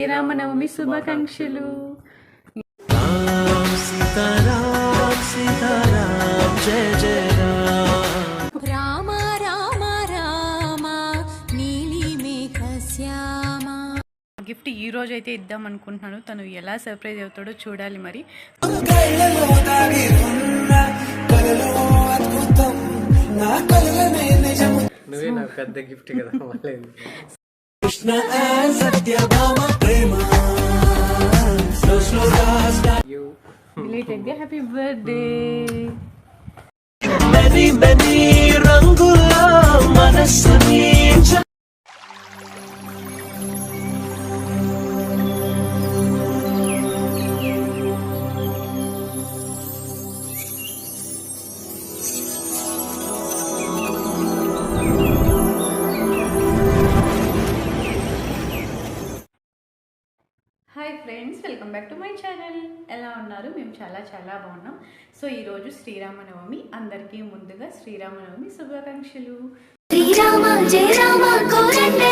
శ్రీరామనవమి శుభాకాంక్షలు. గిఫ్ట్ ఈ రోజు అయితే ఇద్దాం అనుకుంటున్నాను. తను ఎలా సర్ప్రైజ్ అవుతాడో చూడాలి మరి. పెద్ద గిఫ్ట్ కదా కృష్ణ and సత్యభామ ప్రేమ స్లో స్లోగా start you related happy birthday many many రంగుల ఉన్నారు మేము చాలా చాలా బాగున్నాం. సో ఈరోజు శ్రీరామనవమి. అందరికీ ముందుగా శ్రీరామనవమి శుభాకాంక్షలు. శ్రీరామ జయ రామ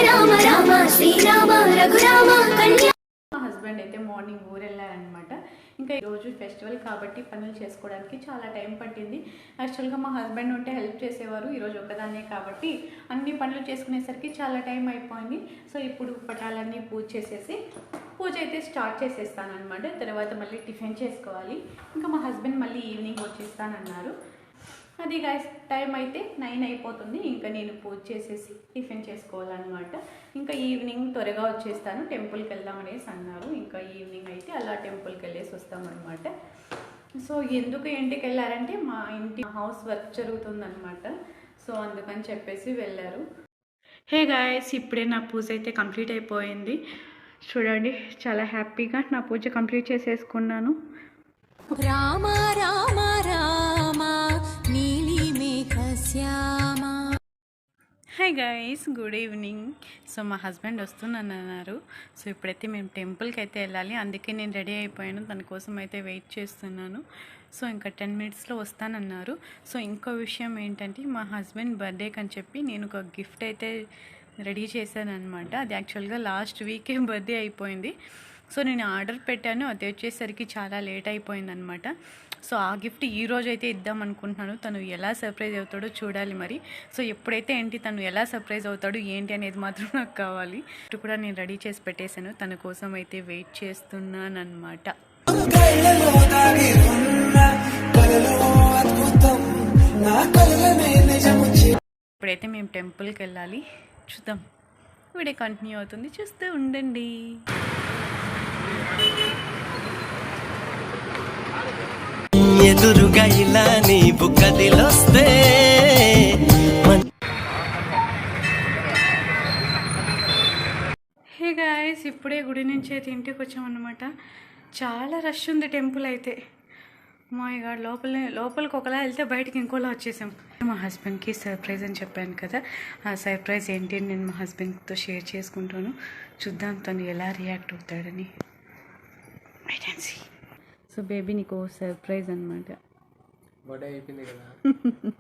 రామ రామ శ్రీరామ రఘురామ కళ్యాణ మా హస్బెండ్ అయితే మార్నింగ్ ఊరు వెళ్ళారనమాట ఇంకా ఈరోజు ఫెస్టివల్ కాబట్టి పనులు చేసుకోవడానికి చాలా టైం పట్టింది. యాక్చువల్గా మా హస్బెండ్ ఉంటే హెల్ప్ చేసేవారు. ఈరోజు ఒక్కదాన్నే కాబట్టి అన్ని పనులు చేసుకునేసరికి చాలా టైం అయిపోయింది. సో ఇప్పుడు పటాలన్నీ పూజ చేసేసి పూజ అయితే స్టార్ట్ చేసేస్తానమాట తర్వాత మళ్ళీ టిఫిన్ చేసుకోవాలి. ఇంకా మా హస్బెండ్ మళ్ళీ ఈవినింగ్ వచ్చేస్తానన్నారు. అది గాయస్ టైం అయితే నైన్ అయిపోతుంది. ఇంకా నేను పూజ చేసేసి టిఫిన్ చేసుకోవాలన్నమాట. ఇంకా ఈవినింగ్ త్వరగా వచ్చేస్తాను. టెంపుల్కి వెళ్దాం అనేసి అన్నారు. ఇంకా ఈవినింగ్ అయితే అలా టెంపుల్కి వెళ్ళేసి వస్తామన్నమాట. సో ఎందుకు ఇంటికి వెళ్ళారంటే మా ఇంటి హౌస్ వర్క్ జరుగుతుందన్నమాట. సో అందుకని చెప్పేసి వెళ్ళారు. హే గాయస్ ఇప్పుడే నా పూజ అయితే కంప్లీట్ అయిపోయింది. చూడండి చాలా హ్యాపీగా నా పూజ కంప్లీట్ చేసేసుకున్నాను. Rama Rama Rama Shyama. Hi guys good evening so మా హస్బెండ్ వస్తున్నాను అన్నారు సో ఇప్పుడైతే మేము టెంపుల్కి అయితే వెళ్ళాలి. అందుకే నేను రెడీ అయిపోయాను. తన కోసం అయితే వెయిట్ చేస్తున్నాను. సో ఇంకా టెన్ మినిట్స్లో వస్తానన్నారు. సో ఇంకో విషయం ఏంటంటే మా హస్బెండ్ బర్త్డేకి అని చెప్పి నేను ఒక గిఫ్ట్ అయితే రెడీ చేశాను అనమాట అది యాక్చువల్గా లాస్ట్ వీకే బర్త్డే అయిపోయింది. సో నేను ఆర్డర్ పెట్టాను. అది వచ్చేసరికి చాలా లేట్ అయిపోయింది అనమాట సో ఆ గిఫ్ట్ ఈ రోజు అయితే ఇద్దాం అనుకుంటున్నాను. తను ఎలా సర్ప్రైజ్ అవుతాడో చూడాలి మరి. సో ఎప్పుడైతే ఏంటి తను ఎలా సర్ప్రైజ్ అవుతాడు ఏంటి అనేది మాత్రం నాకు కావాలి. ఇటు కూడా నేను రెడీ చేసి పెట్టేశాను. తన కోసం అయితే వెయిట్ చేస్తున్నాను అనమాట ఇప్పుడైతే మేము టెంపుల్కి వెళ్ళాలి. చూద్దాం. వీడియో కంటిన్యూ అవుతుంది. చూస్తూ ఉండండి. ఎదురుగా ఇలా నీ బుక్కదిలొస్తే హే గాయస్ ఇప్పుడే గుడి నుంచి అయితే ఇంటికి వచ్చామన్నమాట చాలా రష్ ఉంది టెంపుల్ అయితే. మా గాడ్ లోపల లోపలికి ఒకలా వెళ్తే బయటికి ఇంకోలా వచ్చేసాం. మా హస్బెండ్కి సర్ప్రైజ్ అని చెప్పాను కదా. ఆ సర్ప్రైజ్ ఏంటి అని నేను మా హస్బెండ్తో షేర్ చేసుకుంటాను. చూద్దాం తను ఎలా రియాక్ట్ అవుతాడని. సీ సో బేబీ నీకు సర్ప్రైజ్ అనమాట బర్త్డే అయిపోయింది కదా.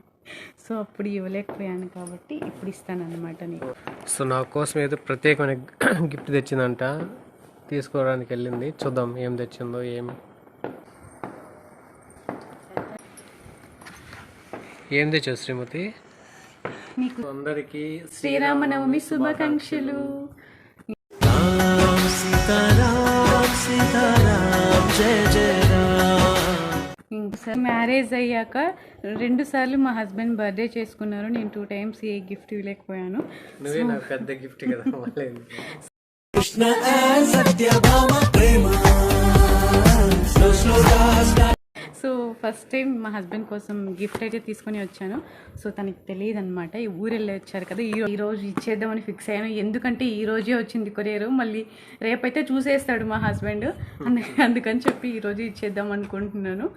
సో అప్పుడు ఇవ్వలేకపోయాను కాబట్టి ఇప్పుడు ఇస్తాను అనమాట నీకు. సో నా కోసం ఏదో ప్రత్యేకమైన గిఫ్ట్ తెచ్చిందంట. తీసుకోవడానికి వెళ్ళింది. చూద్దాం ఏం తెచ్చిందో ఏమి. ఏం తెచ్చావు శ్రీమతి? అందరికీ శ్రీరామనవమి శుభాకాంక్షలు. మ్యారేజ్ అయ్యాక రెండు సార్లు మా హస్బెండ్ బర్త్డే చేసుకున్నారు. నేను టూ టైమ్స్ ఏ గిఫ్ట్ ఇవ్వలేకపోయాను. నువ్వే నాకు పెద్ద గిఫ్ట్ కదా కృష్ణ ప్రేమ. సో ఫస్ట్ టైం మా హస్బెండ్ కోసం గిఫ్ట్ అయితే తీసుకొని వచ్చాను. సో తనకి తెలియదు అనమాట ఈ ఊరు వెళ్ళి వచ్చారు కదా ఈ రోజు ఇచ్చేద్దామని ఫిక్స్ అయ్యాను. ఎందుకంటే ఈ రోజే వచ్చింది కొరియర్ మళ్ళీ రేపైతే చూసేస్తాడు మా హస్బెండ్ అందుకని అందుకని చెప్పి ఈ రోజు ఇచ్చేద్దాం అనుకుంటున్నాను.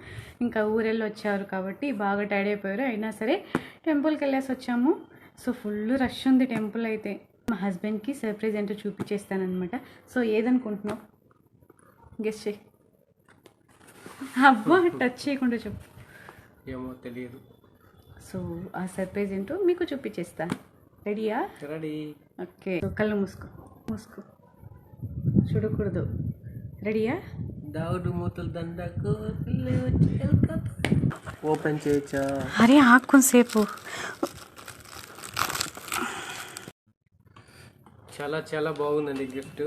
ఇంకా ఊరెళ్ళి వచ్చారు కాబట్టి బాగా టైడ్ అయిపోయారు. అయినా సరే టెంపుల్కి వెళ్ళేసి వచ్చాము. సో ఫుల్ రష్ ఉంది టెంపుల్ అయితే. మా హస్బెండ్కి సర్ప్రైజ్ ఏంటో చూపించేస్తానమాట సో ఏదనుకుంటున్నావు? గెస్ట్ చేయి. అబ్బా టచ్ చేయకుండా చెప్పు. ఏమో తెలియదు. సో ఆ సర్ప్రైజ్ ఏంటో మీకు చూపించేస్తా. రెడీయా రెడీ ఓకే కళ్ళు మూసుకో. మూసుకో. చూడకూడదు. రెడీయా దావుడు మూతల దండకు ఓపెన్ చేయొచ్చా? అరే ఆకుంసేపు చాలా చాలా బాగుందండి గిఫ్ట్.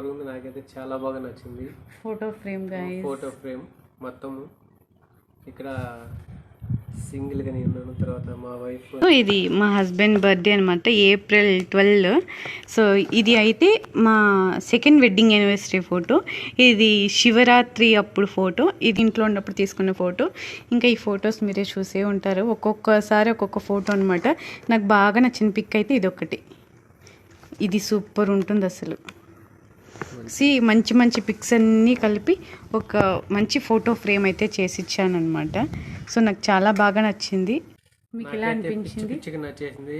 సూపర్ ఉంది. నాకైతే చాలా బాగా నచ్చింది. ఫోటో ఫ్రేమ్ ఫోటో ఫ్రేమ్ మొత్తము ఇక్కడ సింగిల్గా నేను తర్వాత మా వైఫ్ సో ఇది మా హస్బెండ్ బర్త్డే అనమాట ఏప్రిల్ ట్వెల్వ్ సో ఇది అయితే మా సెకండ్ వెడ్డింగ్ యానివర్సరీ ఫోటో ఇది శివరాత్రి అప్పుడు ఫోటో ఇది ఇంట్లో ఉన్నప్పుడు తీసుకున్న ఫోటో ఇంకా ఈ ఫొటోస్ మీరే చూసే ఉంటారు. ఒక్కొక్కసారి ఒక్కొక్క ఫోటో అనమాట నాకు బాగా నచ్చిన పిక్ అయితే ఇది ఒకటి ఇది సూపర్ ఉంటుంది అసలు. సి మంచి మంచి పిక్స్ అన్నీ కలిపి ఒక మంచి ఫోటో ఫ్రేమ్ అయితే చేసి ఇచ్చాను అనమాట సో నాకు చాలా బాగా నచ్చింది. మీకు ఎలా అనిపించింది? నచ్చేసింది.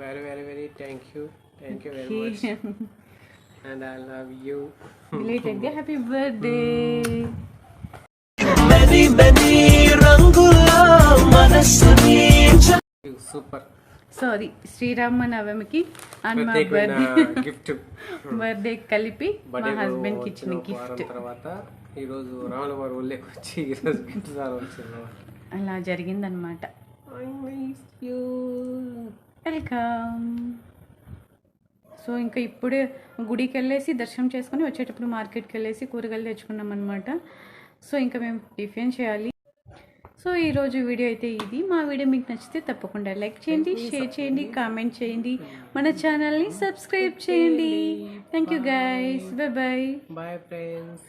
Very very very thank you thank you very much and I love you related happy birthday many many రంగుల మనసుని సూపర్ సో అది శ్రీరామ నవమికి అండ్ మా బర్త్డే గిఫ్ట్. బర్త్డే కలిపి మా హస్బెండ్కి ఇచ్చిన గిఫ్ట్ తర్వాత ఈ రోజు రాముల వారు ఊళ్ళోకి వచ్చి ఈ రోజు గిఫ్ట్ సార్ వచ్చింది అలా జరిగిందనమాట వెల్కమ్ సో ఇంకా ఇప్పుడే గుడికి వెళ్ళేసి దర్శనం చేసుకొని వచ్చేటప్పుడు మార్కెట్కి వెళ్ళేసి కూరగాయలు తెచ్చుకున్నాం అనమాట సో ఇంకా మేము టిఫిన్ చేయాలి. సో ఈరోజు వీడియో అయితే ఇది. మా వీడియో మీకు నచ్చితే తప్పకుండా లైక్ చేయండి షేర్ చేయండి కామెంట్ చేయండి. మన ఛానల్ని సబ్స్క్రైబ్ చేయండి. Thank you guys bye bye bye friends